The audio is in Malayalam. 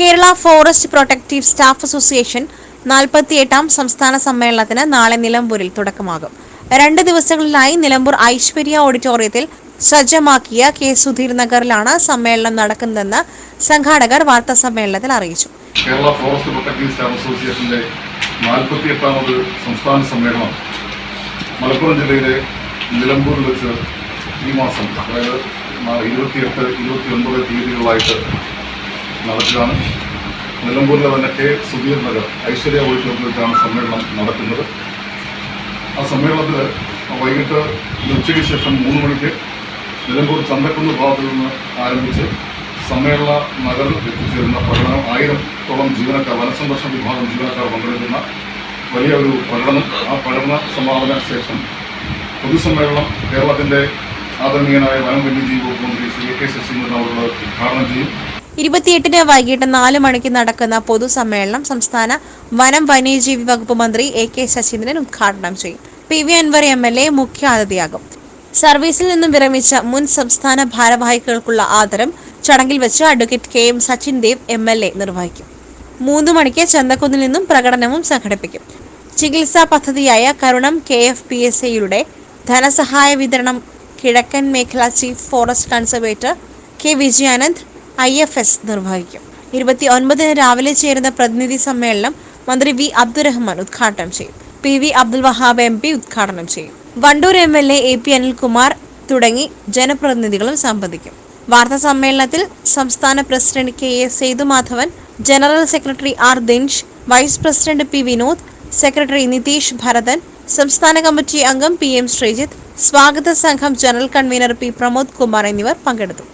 ഫോറസ്റ്റ് പ്രൊട്ടക്റ്റീവ് സ്റ്റാഫ് അസോസിയേഷൻ നാൽപ്പത്തിയെട്ടാം സംസ്ഥാന സമ്മേളനത്തിന് നാളെ നിലമ്പൂരിൽ തുടക്കമാകും. രണ്ട് ദിവസങ്ങളിലായി നിലമ്പൂർ ഐശ്വര്യ ഓഡിറ്റോറിയത്തിൽ സജ്ജമാക്കിയ കെ സുധീർ നഗറിലാണ് സമ്മേളനം നടക്കുന്നതെന്ന് സംഘാടകർ വാർത്താ സമ്മേളനത്തിൽ അറിയിച്ചു. കേരള ഫോറസ്റ്റ് പ്രൊട്ടക്റ്റീവ് സ്റ്റാഫ് അസോസിയേഷന്റെ നാൽപ്പത്തി എട്ടാമത് സംസ്ഥാന സമ്മേളനം മലപ്പുറം ജില്ലയിലെ നിലമ്പൂരിൽ വെച്ച് ഈ മാസം അതായത് ഇരുപത്തിയെട്ട് ഇരുപത്തി ഒൻപത് തീയതികളായിട്ട് നടക്കുകയാണ് നിലമ്പൂരിലെ തന്നെ കെ സുധീർ നഗർ ഐശ്വര്യ ഓഡിറ്റോറിയത്തിൽ വെച്ചാണ് സമ്മേളനം നടക്കുന്നത് ആ സമ്മേളനത്തിൽ വൈകിട്ട് ഉച്ചയ്ക്ക് ശേഷം മൂന്ന് മണിക്ക് നിലമ്പൂർ ചന്തക്കുന്ന് ഭാഗത്തു നിന്ന് ആരംഭിച്ച് സമ്മേളന നഗറിൽ എത്തിച്ചേരുന്ന പ്രകടനം ആയിരത്തോളം ജീവനക്കാർ വനസംരക്ഷണ വിഭാഗം ജീവനക്കാർ പങ്കെടുക്കുന്ന വലിയ ഒരു പ്രകടനം ആ പ്രകടന സമാപന ശേഷം പൊതുസമ്മേളനം കേരളത്തിന്റെ ആദരണീയനായ വനം വന്യജീവി വകുപ്പ് മന്ത്രി ശ്രീ കെ ശശീന്ദ്രൻ അവരുടെ ഉദ്ഘാടനം ചെയ്യും. ഇരുപത്തിയെട്ടിന് വൈകിട്ട് നാല് മണിക്ക് നടക്കുന്ന പൊതുസമ്മേളനം സംസ്ഥാന വനം വന്യജീവി വകുപ്പ് മന്ത്രി എ കെ ശശീന്ദ്രൻ ഉദ്ഘാടനം ചെയ്യും. P V Anvar M L A മുഖ്യാതിഥിയാകും. സർവീസിൽ നിന്നും വിരമിച്ച മുൻ സംസ്ഥാന ഭാരവാഹികൾക്കുള്ള ആദരം ചടങ്ങിൽ വെച്ച് advocate K M Sachin Dev M L A നിർവഹിക്കും. മൂന്ന് മണിക്ക് ചന്തക്കുന്നിൽ നിന്നും പ്രകടനവും സംഘടിപ്പിക്കും. ചികിത്സാ പദ്ധതിയായ Karunam K F P S എയുടെ ധനസഹായ വിതരണം കിഴക്കൻ മേഖല chief forest conservator K Vijayanand I F S നിർവഹിക്കും. ഇരുപത്തി ഒൻപതിന് രാവിലെ ചേരുന്ന പ്രതിനിധി സമ്മേളനം മന്ത്രി വി അബ്ദുറഹ്മാൻ ഉദ്ഘാടനം ചെയ്യും. P V Abdul Wahab M P ഉദ്ഘാടനം ചെയ്യും. Wandoor M L A P Anilkumar തുടങ്ങി ജനപ്രതിനിധികളും സംബന്ധിക്കും വാർത്താ സമ്മേളനത്തിൽ സംസ്ഥാന president K A Sethumadhavan general secretary R Dinsh vice president P Vinod secretary Nitheesh Bharathan സംസ്ഥാന കമ്മിറ്റി അംഗം പി എം ശ്രീജിത്ത് സ്വാഗത സംഘം general convener P Pramod Kumar എന്നിവർ പങ്കെടുത്തു.